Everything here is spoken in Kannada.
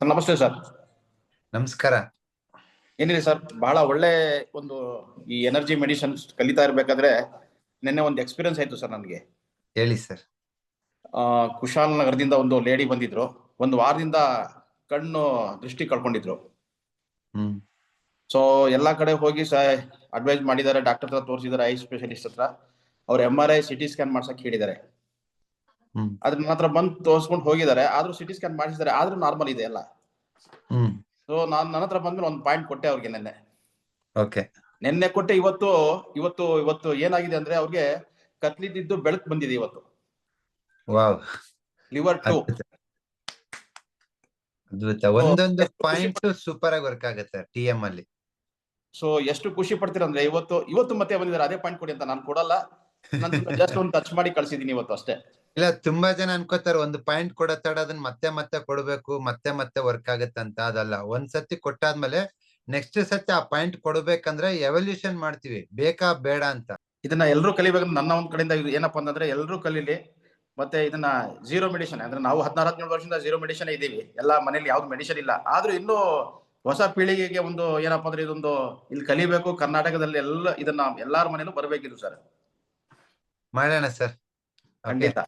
ಸರ್ ನಮಸ್ತೆ ಸರ್. ನಮಸ್ಕಾರ. ಏನಿದೆ ಸರ್? ಬಹಳ ಒಳ್ಳೆ ಒಂದು ಈ ಎನರ್ಜಿ ಮೆಡಿಸಿನ್ ಕಲಿತಾ ಇರ್ಬೇಕಾದ್ರೆ ನಿನ್ನೆ ಒಂದು ಎಕ್ಸ್ಪೀರಿಯನ್ಸ್ ಆಯ್ತು ಸರ್ ನನಗೆ. ಹೇಳಿ ಸರ್. ಕುಶಾಲ್ ನಗರದಿಂದ ಒಂದು ಲೇಡಿ ಬಂದಿದ್ರು. ಒಂದು ವಾರದಿಂದ ಕಣ್ಣು ದೃಷ್ಟಿ ಕಳ್ಕೊಂಡಿದ್ರು. ಹ್ಮ್. ಸೊ ಎಲ್ಲಾ ಕಡೆ ಹೋಗಿ ಸ ಅಡ್ವೈಸ್ ಮಾಡಿದ್ದಾರೆ ಡಾಕ್ಟರ್ ಹತ್ರ ತೋರಿಸಿದ್ದಾರೆ ಐ ಸ್ಪೆಷಲಿಸ್ಟ್ ಹತ್ರ. ಅವ್ರು M R I C T scan ಮಾಡ್ಸಕ್ ಹೇಳಿದ್ದಾರೆ. ಅದ್ರ ನನ್ನ ಹತ್ರ ಬಂದು ತೋರಿಸ್ಕೊಂಡು ಹೋಗಿದ್ದಾರೆ ಆದ್ರೂ ಸಿಟಿ ಸ್ಕ್ಯಾನ್ ಮಾಡಿಸಿದ್ದಾರೆ ಆದ್ರೂ ನಾರ್ಮಲ್ ಇದೆ ಅಲ್ಲ ಸೊ ನಾನು ನನ್ನ ಹತ್ರ ಬಂದ್ಮೇಲೆ ಒಂದು ಪಾಯಿಂಟ್ ಕೊಟ್ಟೆ ಅವ್ರಿಗೆ ನೆನ್ನೆ. ಓಕೆ. ನೆನ್ನೆ ಕೊಟ್ಟೆ ಇವತ್ತು ಇವತ್ತು ಇವತ್ತು ಏನಾಗಿದೆ ಅಂದ್ರೆ ಅವ್ರಿಗೆ ಕತ್ಲಿದ್ದು ಬೆಳಕು ಬಂದಿದೆ ಇವತ್ತು. ವಾವ್. ಲಿವರ್ ಟು ಅದ್ಭುತ. ಒಂದೊಂದು ಪಾಯಿಂಟ್ ಸೂಪರ್ ಆಗಿ ವರ್ಕ್ ಆಗುತ್ತೆ ಟಿ ಎಂ ಅಲ್ಲಿ. ಸೊ ಎಷ್ಟು ಖುಷಿ ಪಡ್ತೀರ ಅಂದ್ರೆ ಇವತ್ತು ಇವತ್ತು ಮತ್ತೆ ಬಂದಿದ್ದಾರೆ ಅದೇ ಪಾಯಿಂಟ್ ಕೊಡಿ ಅಂತ ನಾನು ಕೊಡಲ್ಲ. ಜಸ್ಟ್ ಒಂದು ಟಚ್ ಮಾಡಿ ಕಳ್ಸಿದೀನಿ ಇವತ್ತು ಅಷ್ಟೇ. ಇಲ್ಲ ತುಂಬಾ ಜನ ಅನ್ಕೋತಾರೆ ಒಂದು ಪಾಯಿಂಟ್ ಕೊಡೋ ತಡ ಅದನ್ನ ಮತ್ತೆ ಮತ್ತೆ ಕೊಡ್ಬೇಕು ಮತ್ತೆ ಮತ್ತೆ ವರ್ಕ್ ಆಗುತ್ತೆ ಅಂತ ಅದಲ್ಲ. ಒಂದ್ ಸತಿ ಕೊಟ್ಟಾದ್ಮೇಲೆ ನೆಕ್ಸ್ಟ್ ಸತಿ ಆ ಪಾಯಿಂಟ್ ಕೊಡ್ಬೇಕಂದ್ರೆ ಎವಲ್ಯೂಷನ್ ಮಾಡ್ತೀವಿ. ಬೇಕಾ ಬೇಡ ಅಂತ. ಇದನ್ನ ಎಲ್ಲರೂ ಕಲಿಬೇಕಂದ್ರೆ ನನ್ನ ಒಂದ್ ಕಡೆಯಿಂದ ಇದು ಏನಪ್ಪಾ ಅಂತಂದ್ರೆ ಎಲ್ಲರೂ ಕಲೀಲಿ ಮತ್ತೆ ಇದನ್ನ ಜೀರೋ ಮೆಡಿಷನ್ ಅಂದ್ರೆ ನಾವು ಹದಿನಾರು ಹದಿನೇಳು ವರ್ಷದಿಂದ ಜೀರೋ ಮೆಡಿಷನ್ ಇದೀವಿ. ಎಲ್ಲ ಮನೇಲಿ ಯಾವ್ದು ಮೆಡಿಷನ್ ಇಲ್ಲ. ಆದ್ರೂ ಇನ್ನೂ ಹೊಸ ಪೀಳಿಗೆಗೆ ಒಂದು ಏನಪ್ಪಾ ಅಂದ್ರೆ ಇದೊಂದು ಇಲ್ಲಿ ಕಲಿಬೇಕು. ಕರ್ನಾಟಕದಲ್ಲಿ ಎಲ್ಲ ಇದನ್ನ ಎಲ್ಲಾರ ಮನೇಲೂ ಬರ್ಬೇಕಿದ್ರು ಸರ್. மழையான சார் கண்டிப்பா.